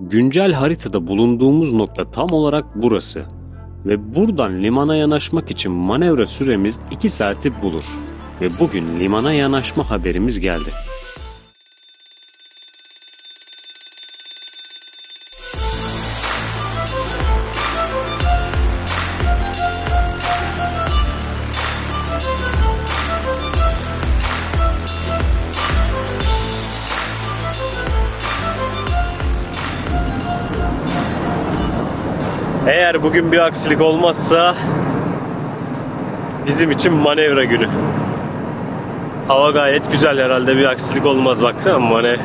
Güncel haritada bulunduğumuz nokta tam olarak burası. Ve buradan limana yanaşmak için manevra süremiz 2 saati bulur. Ve bugün limana yanaşma haberimiz geldi. Eğer bugün bir aksilik olmazsa bizim için manevra günü. Hava gayet güzel herhalde bir aksilik olmaz baksana mane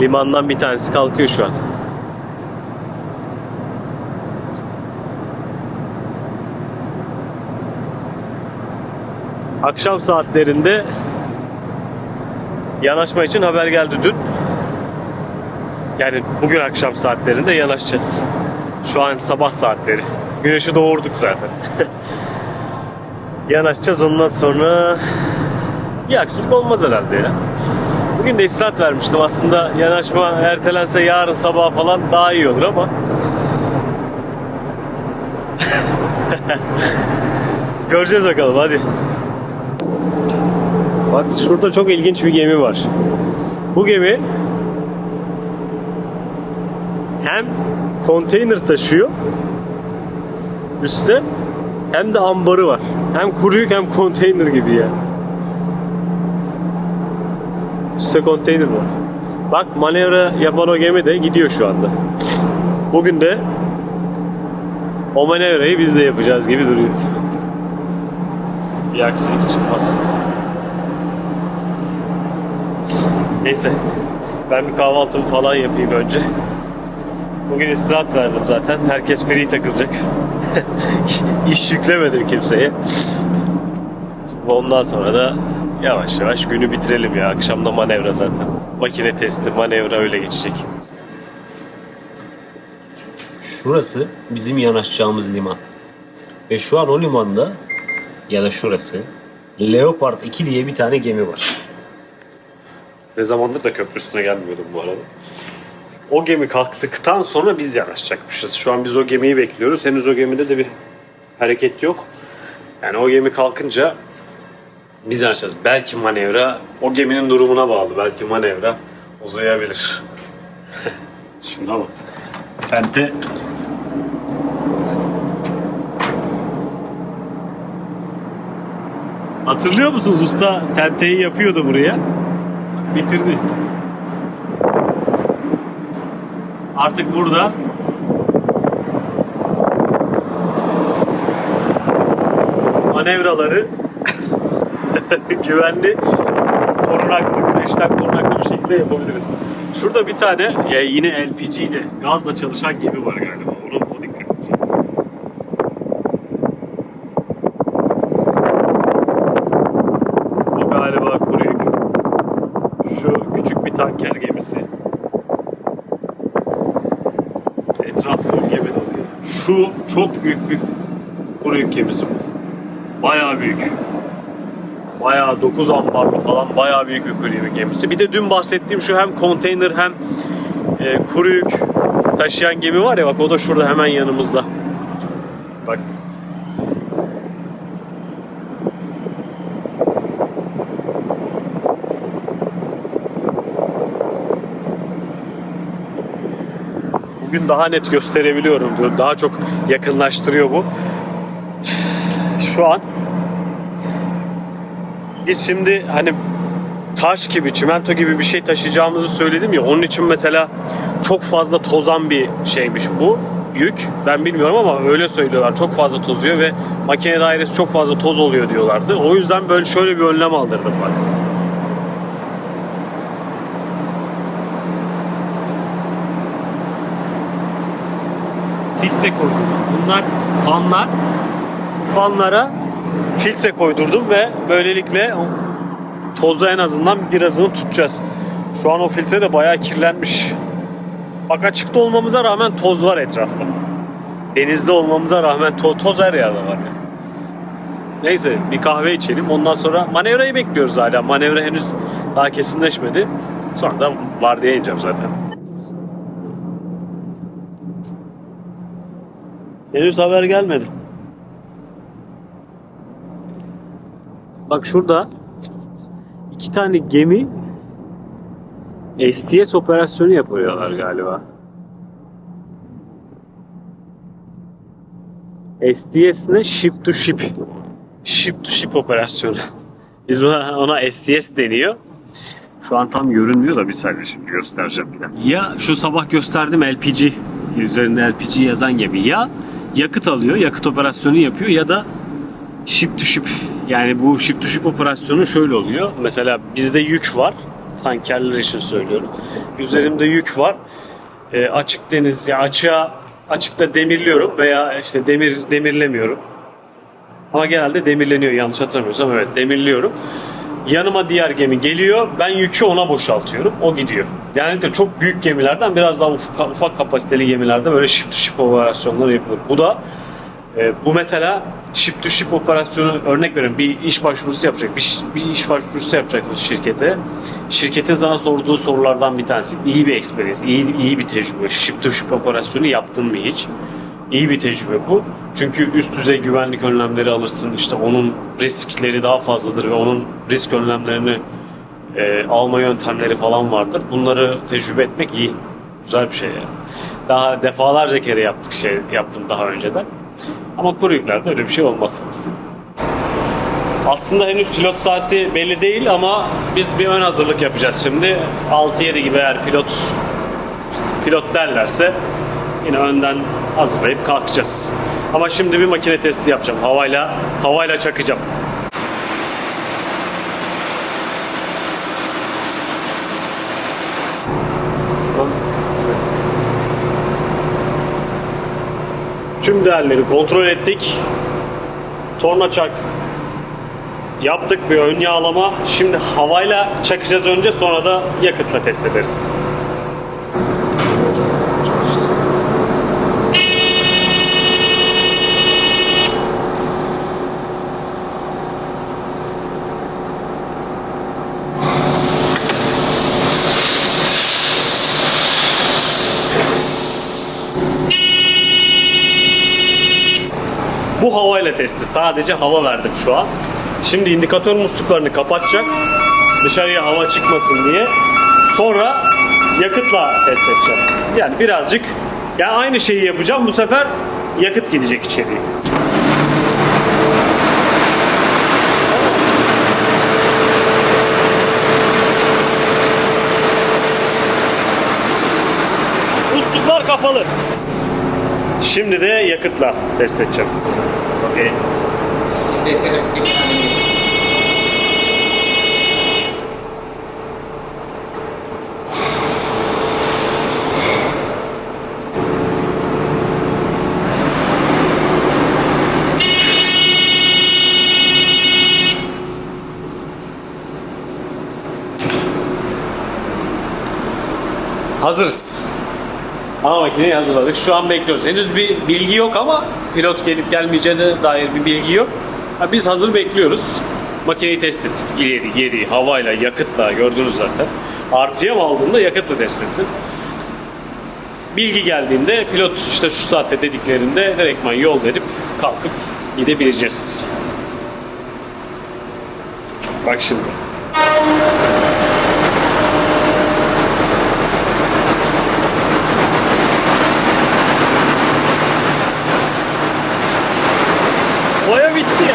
limandan bir tanesi kalkıyor şu an. Akşam saatlerinde yanaşma için haber geldi dün. Yani bugün akşam saatlerinde yanaşacağız. Şu an sabah saatleri. Güneşi doğurduk zaten. Yanaşacağız ondan sonra bir aksilik olmaz herhalde ya. Bugün de istirahat vermiştim aslında yanaşma ertelense yarın sabah falan daha iyi olur ama Göreceğiz bakalım hadi. Bak şurada çok ilginç bir gemi var. Bu gemi hem konteyner taşıyor üstte hem de ambarı var. Hem kuru yük hem konteyner gibi ya. Üstte konteyner var. Bak manevra yapan o gemi de gidiyor şu anda. Bugün de o manevrayı biz de yapacağız gibi duruyor. Bir aksilik çıkmaz. Neyse. Ben bir kahvaltımı falan yapayım önce. Bugün istirahat verdim zaten. Herkes free takılacak. İş yüklemedim kimseye. Ondan sonra da yavaş yavaş günü bitirelim ya. Akşamda manevra zaten. Makine testi, manevra öyle geçecek. Şurası bizim yanaşacağımız liman. Ve şu an o limanda ya da şurası Leopard 2 diye bir tane gemi var. Ne zamandır da köprü üstüne gelmiyordum bu arada. O gemi kalktıktan sonra biz yanaşacakmışız. Şu an biz o gemiyi bekliyoruz. Henüz o gemide de bir hareket yok. Yani o gemi kalkınca biz yanaşacağız. Belki manevra o geminin durumuna bağlı. Belki manevra uzayabilir. Şuna bak. Tente Hatırlıyor musunuz usta tenteyi yapıyordu buraya. Bitirdi. Artık burada manevraları güvenli korunaklı, güneşten korunaklı bir şekilde yapabiliriz. Şurada bir tane yine LPG ile gazla çalışan gemi var galiba. Onu o dikkat edin. O galiba kuru yük. Şu küçük bir tanker gemisi. Etraf full gemi dolu. ya. Şu çok büyük bir kuru yük gemisi bu. Bayağı büyük. Bayağı 9 ambarlı falan bayağı büyük bir kuru yük gemisi. Bir de dün bahsettiğim şu hem konteyner hem e, kuru yük taşıyan gemi var ya bak o da şurada hemen yanımızda. Bugün daha net gösterebiliyorum diyor. Daha çok yakınlaştırıyor bu. Şu an biz şimdi hani taş gibi, çimento gibi bir şey taşıyacağımızı söyledim ya. Onun için mesela çok fazla tozan bir şeymiş bu yük. Ben bilmiyorum ama öyle söylüyorlar. Çok fazla tozuyor ve makine dairesi çok fazla toz oluyor diyorlardı. O yüzden böyle şöyle bir önlem aldırdım ben. filtre koydurdum. Bunlar fanlar. Fanlara filtre koydurdum ve böylelikle tozu en azından birazını tutacağız. Şu an o filtre de bayağı kirlenmiş. Bak açıkta olmamıza rağmen toz var etrafta. Denizde olmamıza rağmen to- toz her yerde var. ya. Neyse bir kahve içelim. Ondan sonra manevrayı bekliyoruz hala. Manevra henüz daha kesinleşmedi. Sonra da var diye ineceğim zaten. Henüz haber gelmedi. Bak şurada iki tane gemi STS operasyonu yapıyorlar galiba. STS ne? Ship to ship. Ship to ship operasyonu. Biz ona, ona STS deniyor. Şu an tam görünmüyor da bir saniye şimdi göstereceğim bir dakika. Ya şu sabah gösterdim LPG üzerinde LPG yazan gemi ya yakıt alıyor, yakıt operasyonu yapıyor ya da ship to ship. Yani bu ship to ship operasyonu şöyle oluyor. Mesela bizde yük var. Tankerler için söylüyorum. Üzerimde yük var. E, açık deniz, ya açığa açıkta demirliyorum veya işte demir demirlemiyorum. Ama genelde demirleniyor yanlış hatırlamıyorsam evet demirliyorum. Yanıma diğer gemi geliyor. Ben yükü ona boşaltıyorum. O gidiyor. De çok büyük gemilerden biraz daha ufak, ufak kapasiteli gemilerde böyle ship to ship operasyonları yapılır. Bu da e, bu mesela ship to ship operasyonu örnek veriyorum bir iş başvurusu yapacak bir, bir iş başvurusu yapacaksın şirkete şirketin sana sorduğu sorulardan bir tanesi iyi bir experience iyi, iyi bir tecrübe ship to ship operasyonu yaptın mı hiç iyi bir tecrübe bu çünkü üst düzey güvenlik önlemleri alırsın işte onun riskleri daha fazladır ve onun risk önlemlerini e, alma yöntemleri falan vardır bunları tecrübe etmek iyi güzel bir şey yani daha defalarca kere yaptık şey yaptım daha önceden ama kuru yüklerde öyle bir şey olmaz sanırsın. Aslında henüz pilot saati belli değil ama biz bir ön hazırlık yapacağız şimdi. 6-7 gibi eğer pilot pilot derlerse yine önden hazırlayıp kalkacağız. Ama şimdi bir makine testi yapacağım. Havayla havayla çakacağım. Tüm değerleri kontrol ettik. Torna çak yaptık bir ön yağlama. Şimdi havayla çakacağız önce sonra da yakıtla test ederiz. Bu havayla testi. Sadece hava verdim şu an. Şimdi indikatör musluklarını kapatacak. Dışarıya hava çıkmasın diye. Sonra yakıtla test edeceğim. Yani birazcık yani aynı şeyi yapacağım. Bu sefer yakıt gidecek içeriye. Musluklar kapalı. Şimdi de yakıtla test edeceğim. Okay. Hazırız. Ana makineyi hazırladık. Şu an bekliyoruz. Henüz bir bilgi yok ama pilot gelip gelmeyeceğine dair bir bilgi yok. Ha, biz hazır bekliyoruz. Makineyi test ettik. İleri, geri, havayla, yakıtla gördünüz zaten. RPM aldığında yakıtla test ettim. Bilgi geldiğinde pilot işte şu saatte dediklerinde direktman yol verip kalkıp gidebileceğiz. Bak şimdi. Boya bitti.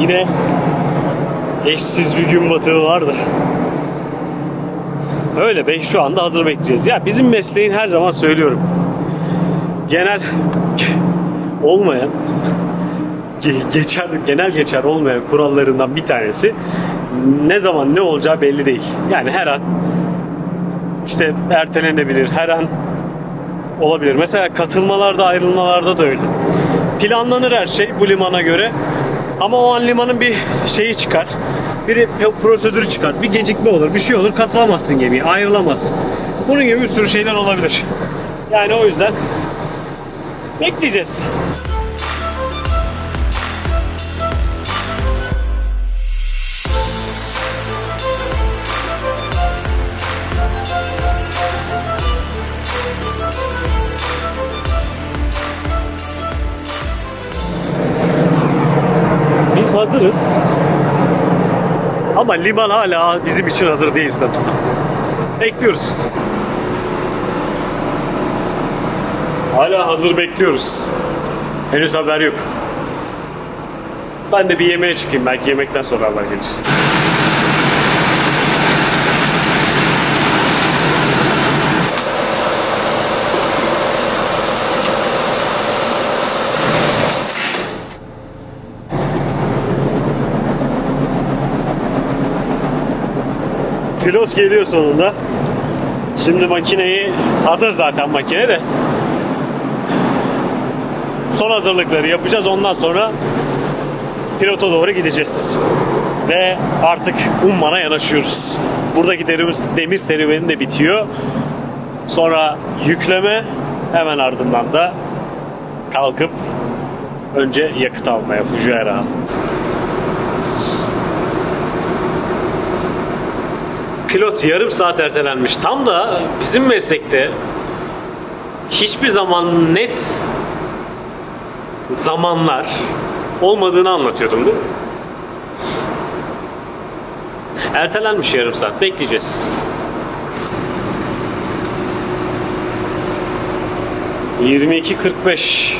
Yine eşsiz bir gün batığı vardı. Öyle be şu anda hazır bekleyeceğiz. Ya bizim mesleğin her zaman söylüyorum genel olmayan ge- geçer genel geçer olmayan kurallarından bir tanesi ne zaman ne olacağı belli değil. Yani her an işte ertelenebilir, her an olabilir. Mesela katılmalarda, ayrılmalarda da öyle. Planlanır her şey bu limana göre. Ama o an limanın bir şeyi çıkar. Bir prosedürü çıkar. Bir gecikme olur, bir şey olur. Katılamazsın gemiye, ayrılamazsın. Bunun gibi bir sürü şeyler olabilir. Yani o yüzden bekleyeceğiz. Hazırız. Ama liman hala bizim için hazır değil sanırsam. Bekliyoruz. Hala hazır bekliyoruz. Henüz haber yok. Ben de bir yemeğe çıkayım. Belki yemekten sonra haber gelir. Pilot geliyor sonunda. Şimdi makineyi hazır zaten makine de. Son hazırlıkları yapacağız. Ondan sonra pilota doğru gideceğiz. Ve artık Umman'a yanaşıyoruz. Buradaki demir, demir serüveni de bitiyor. Sonra yükleme hemen ardından da kalkıp önce yakıt almaya Fujairah'a. Pilot yarım saat ertelenmiş. Tam da bizim meslekte hiçbir zaman net zamanlar olmadığını anlatıyordum değil mi? Ertelenmiş yarım saat. Bekleyeceğiz. ...22.45...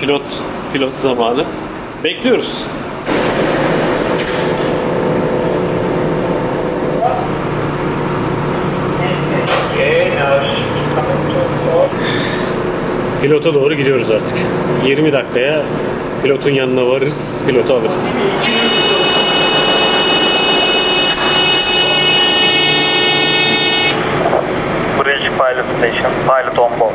...pilot... ...pilot zamanı... ...bekliyoruz. Pilota doğru gidiyoruz artık. 20 dakikaya pilotun yanına varırız, pilotu alırız. Bridge Pilot Station, pilot on board.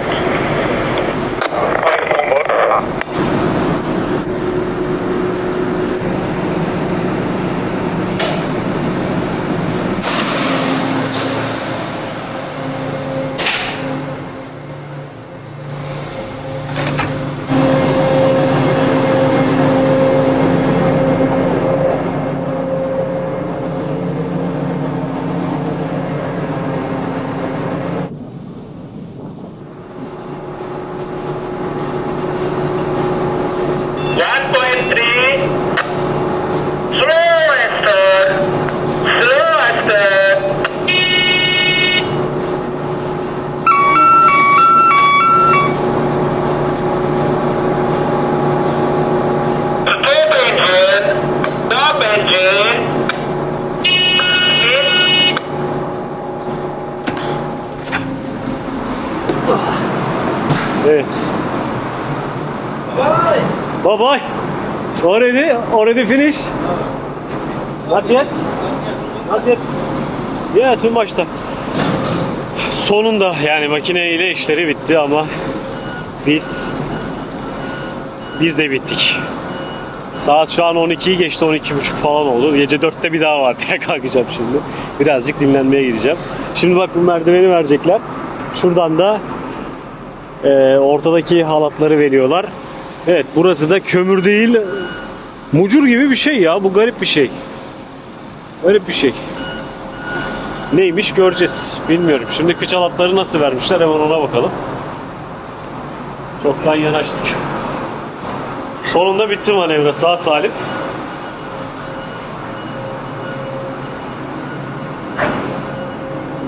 Evet. Bye bye. Already, already finish. Not yet. Not yet. Yeah, too much. Sonunda yani makine ile işleri bitti ama biz biz de bittik. Saat şu an 12'yi geçti 12.30 falan oldu. Gece 4'te bir daha var diye kalkacağım şimdi. Birazcık dinlenmeye gideceğim. Şimdi bak bu merdiveni verecekler. Şuradan da e, ortadaki halatları veriyorlar. Evet burası da kömür değil mucur gibi bir şey ya bu garip bir şey. Garip bir şey. Neymiş göreceğiz. Bilmiyorum. Şimdi kıç halatları nasıl vermişler hemen ona bakalım. Çoktan yanaştık. Sonunda bitti manevra sağ salim.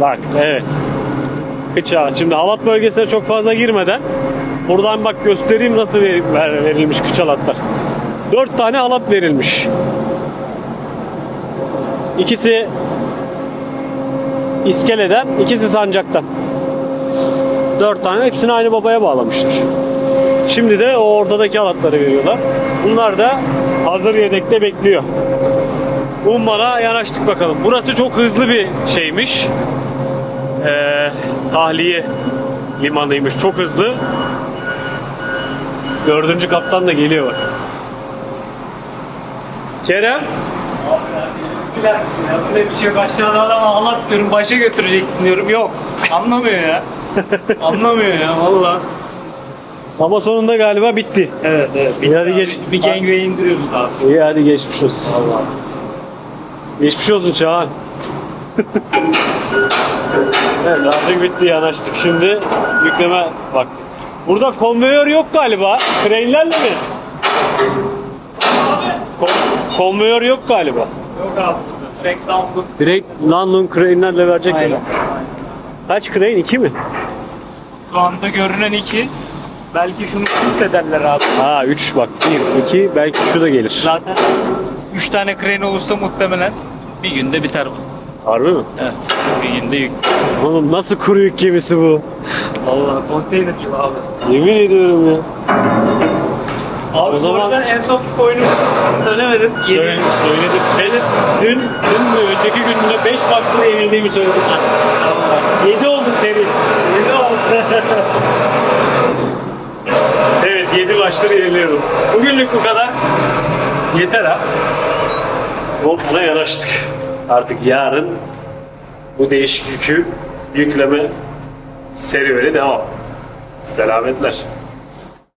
Bak evet. Kıça. Şimdi halat bölgesine çok fazla girmeden buradan bak göstereyim nasıl ver- ver- verilmiş kıç halatlar. Dört tane halat verilmiş. İkisi iskeleden, ikisi sancaktan. Dört tane hepsini aynı babaya bağlamışlar. Şimdi de o ortadaki halatları veriyorlar. Bunlar da hazır yedekte bekliyor. Umman'a yanaştık bakalım. Burası çok hızlı bir şeymiş. Ee, tahliye limanıymış. Çok hızlı. Dördüncü kaptan da geliyor bak. Kerem. Delirttiler bizi ya. Böyle bir şey yok. Aşağıda adama ağlat diyorum. Başa götüreceksin diyorum. Yok. Anlamıyor ya. Anlamıyor ya valla. Ama sonunda galiba bitti. Evet evet. İyi, hadi geç. Bir gangway indiriyoruz abi. İyi hadi geçmiş olsun. Allah. Geçmiş olsun Çağan. Evet artık bitti yanaştık şimdi. Yükleme bak. Burada konveyör yok galiba. Krenlerle mi? Kon- konveyör yok galiba. Yok abi. Direkt download. Direkt Landon krenlerle verecekler. Aynen. Kaç kren? 2 mi? Şu anda görünen iki. Belki şunu üst ederler abi. Ha 3 bak. 1, 2 belki şu da gelir. Zaten 3 tane crane olursa muhtemelen bir günde biter bu. Harbi mi? Evet. Bir günde yük. Oğlum nasıl kuru yük gemisi bu? Vallahi konteyner gibi abi. Yemin ediyorum ya. Abi O zaman- en son FIFA oyunu söylemedim. Söyle, söyledim. Ben dün, dün mü önceki gününde 5 maçta yenildiğimi söyledim. 7 oldu seri. 7 oldu. evet 7 maçtır yeniliyorum. Bugünlük bu kadar. Yeter ha. Volkan'a yanaştık. Artık yarın bu değişik yükü yükleme serüveni devam. Selametler.